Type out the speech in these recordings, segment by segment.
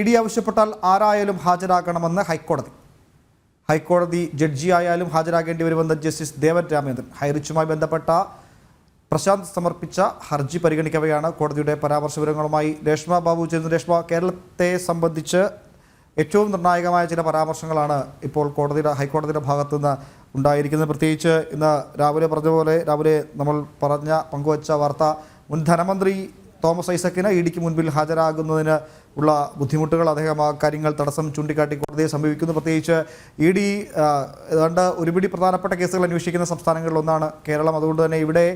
E D ആവശ്യപ്പെട്ടാൽ ആരായാലും ഹാജരാകണമെന്ന് ഹൈക്കോടതി. ഹൈക്കോടതി ജഡ്ജിയായാലും ഹാജരാകേണ്ടി വരുമെന്ന് ജസ്റ്റിസ് ദേവൻ രാമേന്ദ്രൻ ഹൈറിച്ചുമായി ബന്ധപ്പെട്ട പ്രശാന്ത് സമർപ്പിച്ച ഹർജി പരിഗണിക്കവെയാണ് കോടതിയുടെ പരാമർശ വിവരങ്ങളുമായി രേഷ്മ ബാബു ചേരുന്നു രേഷ്മ കേരളത്തെ സംബന്ധിച്ച് ഏറ്റവും നിർണായകമായ ചില പരാമർശങ്ങളാണ് ഇപ്പോൾ കോടതിയുടെ ഹൈക്കോടതിയുടെ ഭാഗത്തു നിന്ന് ഉണ്ടായിരിക്കുന്നത്. പ്രത്യേകിച്ച് ഇന്ന് രാവിലെ പറഞ്ഞ പോലെ രാവിലെ നമ്മൾ പറഞ്ഞ പങ്കുവച്ച വാർത്ത മുൻ ധനമന്ത്രി തോമസ് ഐസക്കിന് ഇ ഡിക്ക് മുൻപിൽ ഹാജരാകുന്നതിന് ഉള്ള ബുദ്ധിമുട്ടുകൾ അദ്ദേഹം ആ കാര്യങ്ങൾ തടസ്സം ചൂണ്ടിക്കാട്ടി കോടതിയെ സമീപിക്കുന്നു. പ്രത്യേകിച്ച് ഇ ഡി ഏതാണ്ട് ഒരുപിടി പ്രധാനപ്പെട്ട കേസുകൾ അന്വേഷിക്കുന്ന സംസ്ഥാനങ്ങളിലൊന്നാണ് കേരളം. അതുകൊണ്ട് തന്നെ ഇവിടെ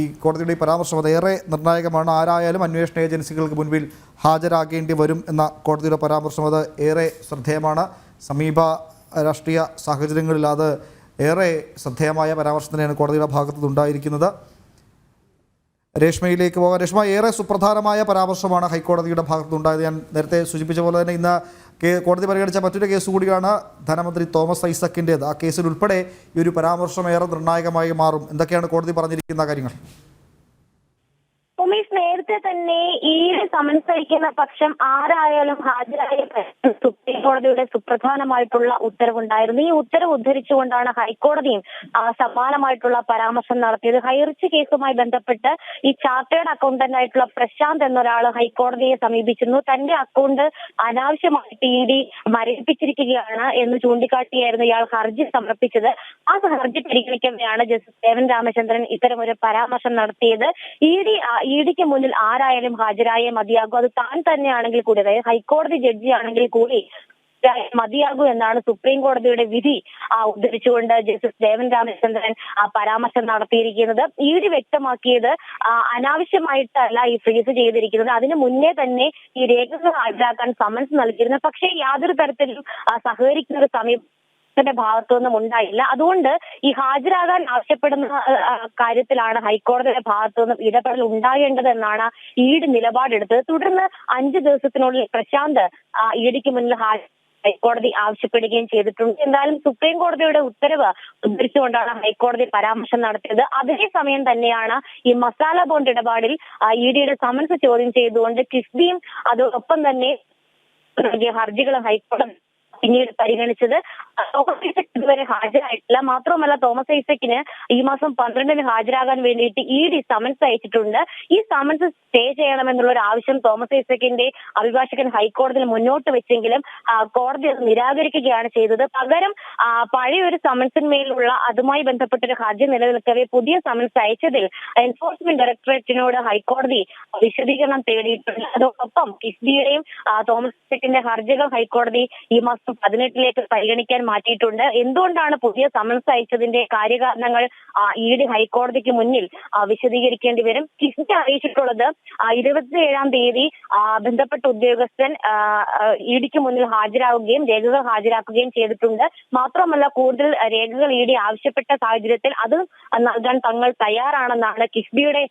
ഈ കോടതിയുടെ പരാമർശം അത് ഏറെ നിർണായകമാണ്. ആരായാലും അന്വേഷണ ഏജൻസികൾക്ക് മുൻപിൽ ഹാജരാകേണ്ടി വരും എന്ന കോടതിയുടെ പരാമർശം അത് ഏറെ ശ്രദ്ധേയമാണ്. സമീപ രാഷ്ട്രീയ സാഹചര്യങ്ങളിൽ അത് ഏറെ ശ്രദ്ധേയമായ പരാമർശം തന്നെയാണ് കോടതിയുടെ ഭാഗത്തു നിന്നുണ്ടായിരിക്കുന്നത് രേഷ്മയിലേക്ക് പോകാം. രേഷ്മ ഏറെ സുപ്രധാനമായ പരാമർശമാണ് ഹൈക്കോടതിയുടെ ഭാഗത്തുനിന്നുണ്ടായത്. ഞാൻ നേരത്തെ സൂചിപ്പിച്ച പോലെ തന്നെ ഇന്ന് കോടതി പരിഗണിച്ച മറ്റൊരു കേസ് കൂടിയാണ് ധനമന്ത്രി തോമസ് ഐസക്കിന്റേത്. ആ കേസിൽ ഉൾപ്പെടെ ഈ ഒരു പരാമർശം ഏറെ നിർണായകമായി മാറും. എന്തൊക്കെയാണ് കോടതി പറഞ്ഞിരിക്കുന്ന കാര്യങ്ങൾ? നേരത്തെ തന്നെ ഈ സമൻസ് അയക്കുന്ന പക്ഷം ആരായാലും ഹാജരായ സുപ്രീം കോടതിയുടെ സുപ്രധാനമായിട്ടുള്ള ഉത്തരവുണ്ടായിരുന്നു. ഈ ഉത്തരവ് ഉദ്ധരിച്ചുകൊണ്ടാണ് ഹൈക്കോടതിയും സമാനമായിട്ടുള്ള പരാമർശം നടത്തിയത്. ഹൈറിച്ച് കേസുമായി ബന്ധപ്പെട്ട് ഈ ചാർട്ടേഡ് അക്കൗണ്ടന്റ് ആയിട്ടുള്ള പ്രശാന്ത് എന്നൊരാൾ ഹൈക്കോടതിയെ സമീപിച്ചിരുന്നു. തന്റെ അക്കൗണ്ട് അനാവശ്യമായിട്ട് ഇ ഡി മരവിപ്പിച്ചിരിക്കുകയാണ് എന്ന് ചൂണ്ടിക്കാട്ടിയായിരുന്നു ഇയാൾ ഹർജി സമർപ്പിച്ചത്. ആ ഹർജി പരിഗണിക്കവെയാണ് ജസ്റ്റിസ് ദേവൻ രാമചന്ദ്രൻ ഇത്തരം ഒരു പരാമർശം നടത്തിയത്. ഇ ഡി ഇ ഡിക്ക് മുന്നിൽ ആരായാലും ഹാജരായേ മതിയാകൂ. അത് താൻ തന്നെയാണെങ്കിൽ കൂടി അതായത് ഹൈക്കോടതി ജഡ്ജി ആണെങ്കിൽ കൂടി മതിയാകൂ എന്നാണ് സുപ്രീം കോടതിയുടെ വിധി ഉദ്ധരിച്ചുകൊണ്ട് ജസ്റ്റിസ് ദേവൻ രാമചന്ദ്രൻ പരാമർശം നടത്തിയിരിക്കുന്നത്. ഇ വ്യക്തമാക്കിയത് അനാവശ്യമായിട്ടല്ല ഈ ഫ്രീസ് ചെയ്തിരിക്കുന്നത്. അതിന് മുന്നേ തന്നെ ഈ രേഖകൾ ഹാജരാക്കാൻ സമൻസ് നൽകിയിരുന്നു. പക്ഷേ യാതൊരു തരത്തിലും സഹകരിക്കുന്ന ഒരു സമീപനം ത്തിന്റെ ഭാഗത്തുനിന്നും ഉണ്ടായില്ല. അതുകൊണ്ട് ഈ ഹാജരാകാൻ ആവശ്യപ്പെടുന്ന കാര്യത്തിലാണ് ഹൈക്കോടതിയുടെ ഭാഗത്തുനിന്നും ഇടപെടൽ ഉണ്ടാകേണ്ടതെന്നാണ് ഈട് നിലപാടെടുത്തത്. തുടർന്ന് അഞ്ചു ദിവസത്തിനുള്ളിൽ പ്രശാന്ത് ഇഡിക്ക് മുന്നിൽ ഹാജർ ഹൈക്കോടതി ആവശ്യപ്പെടുകയും ചെയ്തിട്ടുണ്ട്. എന്തായാലും സുപ്രീം കോടതിയുടെ ഉത്തരവ് ഉദ്ധരിച്ചുകൊണ്ടാണ് ഹൈക്കോടതി പരാമർശം നടത്തിയത്. അതേസമയം തന്നെയാണ് ഈ മസാല ബോണ്ട് ഇടപാടിൽ ഇ ഡിയുടെ സമൻസ് ചോദ്യം ചെയ്തുകൊണ്ട് കിഫ്ബിയും അതോടൊപ്പം തന്നെ നൽകിയ ഹർജികളും ഹൈക്കോടതി പിന്നീട് പരിഗണിച്ചത്. തോമസ് ഇതുവരെ ഹാജരായിട്ടില്ല. മാത്രമല്ല തോമസ് ഐസക്കിന് ഈ മാസം പന്ത്രണ്ടിന് ഹാജരാകാൻ വേണ്ടിയിട്ട് ഇ ഡി സമൻസ് അയച്ചിട്ടുണ്ട്. ഈ സമൻസ് സ്റ്റേ ചെയ്യണമെന്നുള്ള ഒരു ആവശ്യം തോമസ് ഐസക്കിന്റെ അഭിഭാഷകൻ ഹൈക്കോടതിയിൽ മുന്നോട്ട് വെച്ചെങ്കിലും കോടതി അത് നിരാകരിക്കുകയാണ് ചെയ്തത്. പകരം പഴയ ഒരു സമൻസിന്മേലുള്ള അതുമായി ബന്ധപ്പെട്ടൊരു ഹർജി നിലനിൽക്കവേ പുതിയ സമൻസ് അയച്ചതിൽ എൻഫോഴ്സ്മെന്റ് ഡയറക്ടറേറ്റിനോട് ഹൈക്കോടതി വിശദീകരണം തേടിയിട്ടുണ്ട്. അതോടൊപ്പം കിഫ്ബിയുടെയും തോമസ് ഐസക്കിന്റെ ഹർജികൾ ഹൈക്കോടതി ഈ മാസം പതിനെട്ടിലേക്ക് പരിഗണിക്കാൻ മാറ്റിയിട്ടുണ്ട്. എന്തുകൊണ്ടാണ് പുതിയ സമൻസ് അയച്ചതിന്റെ കാര്യകാരണങ്ങൾ ഈഡി ഹൈക്കോടതിക്ക് മുന്നിൽ വിശദീകരിക്കേണ്ടി വരും? കിഫ്റ്റ് അറിയിച്ചിട്ടുള്ളത് ഇരുപത്തിയേഴാം തീയതി ബന്ധപ്പെട്ട ഉദ്യോഗസ്ഥൻ ഇഡിക്ക് ഡിക്ക് മുന്നിൽ ഹാജരാകുകയും രേഖകൾ ഹാജരാക്കുകയും ചെയ്തിട്ടുണ്ട്. മാത്രമല്ല കൂടുതൽ രേഖകൾ ഇഡി ആവശ്യപ്പെട്ട സാഹചര്യത്തിൽ അത് നൽകാൻ തങ്ങൾ തയ്യാറാണെന്നാണ് കിഫ്ബിയുടെ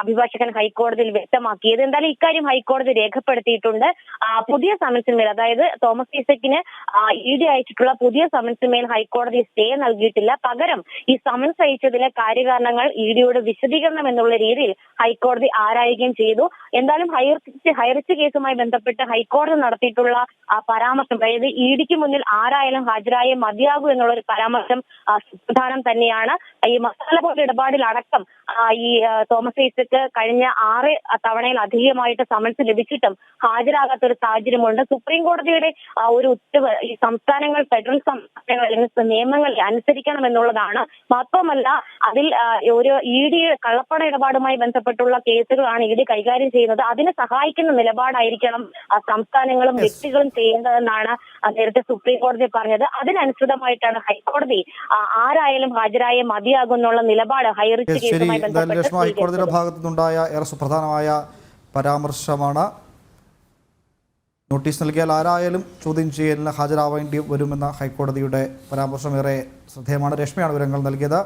അഭിഭാഷകൻ ഹൈക്കോടതിയിൽ വ്യക്തമാക്കിയത്. എന്തായാലും ഇക്കാര്യം ഹൈക്കോടതി രേഖപ്പെടുത്തിയിട്ടുണ്ട്. പുതിയ സമൻസിന്മേൽ അതായത് തോമസ് ഐസക്കിന് ഇഡി ഡി അയച്ചിട്ടുള്ള പുതിയ സമൻസിന്മേൽ ഹൈക്കോടതി സ്റ്റേ നൽകിയിട്ടില്ല. പകരം ഈ സമൻസ് അയച്ചതിലെ കാര്യകാരണങ്ങൾ ഇ ഡിയോട് വിശദീകരണം എന്നുള്ള രീതിയിൽ ഹൈക്കോടതി ആരായുകയും ചെയ്തു. എന്തായാലും ഹയർച്ച് ഹയർച്ച് കേസുമായി ബന്ധപ്പെട്ട് ഹൈക്കോടതി നടത്തിയിട്ടുള്ള ആ പരാമർശം അതായത് ഇ ഡിക്ക് മുന്നിൽ ആരായാലും ഹാജരായേ മതിയാകൂ എന്നുള്ള ഒരു പരാമർശം സുപ്രധാനം തന്നെയാണ്. ഈ മസാല പോലെ ഇടപാടിലടക്കം ഈ തോമസ് ഐസക്ക് കഴിഞ്ഞ ആറ് തവണയിൽ അധികമായിട്ട് സമൻസ് ലഭിച്ചിട്ടും ഹാജരാകാത്ത ഒരു സാഹചര്യമുണ്ട്. സുപ്രീം കോടതിയുടെ ഒരു ഉത്തരവ് ഈ സംസ്ഥാനങ്ങൾ ഫെഡറൽ സംസ്ഥാനങ്ങൾ അല്ലെങ്കിൽ നിയമങ്ങൾ അനുസരിക്കണം എന്നുള്ളതാണ്. മാത്രമല്ല അതിൽ ഒരു ഇ ഡി കള്ളപ്പണ ഇടപാടുമായി ബന്ധപ്പെട്ടുള്ള കേസുകളാണ് ഇ ഡി കൈകാര്യം ചെയ്യുന്നത്. അതിനെ സഹായിക്കുന്ന നിലപാടായിരിക്കണം സംസ്ഥാനങ്ങളും വ്യക്തികളും ചെയ്യേണ്ടതെന്നാണ് നേരത്തെ സുപ്രീം കോടതി പറഞ്ഞത്. അതിനനുസൃതമായിട്ടാണ് ഹൈക്കോടതി ആരായാലും ഹാജരായ മതിയാകുന്നുള്ള നിലപാട് ഹൈറിച്ച് കേസുമായി ബന്ധപ്പെട്ട് ഹൈക്കോടതിയുടെ ഭാഗത്തുനിന്നുണ്ടായ ഏറെ സുപ്രധാനമായ പരാമർശമാണ്. നോട്ടീസ് നൽകിയാൽ ആരായാലും ചോദ്യം ചെയ്യലിന് ഹാജരാവേണ്ടി വരുമെന്ന ഹൈക്കോടതിയുടെ പരാമർശം ഏറെ ശ്രദ്ധേയമാണ്. രശ്മിയാണ് വിവരങ്ങൾ നൽകിയത്.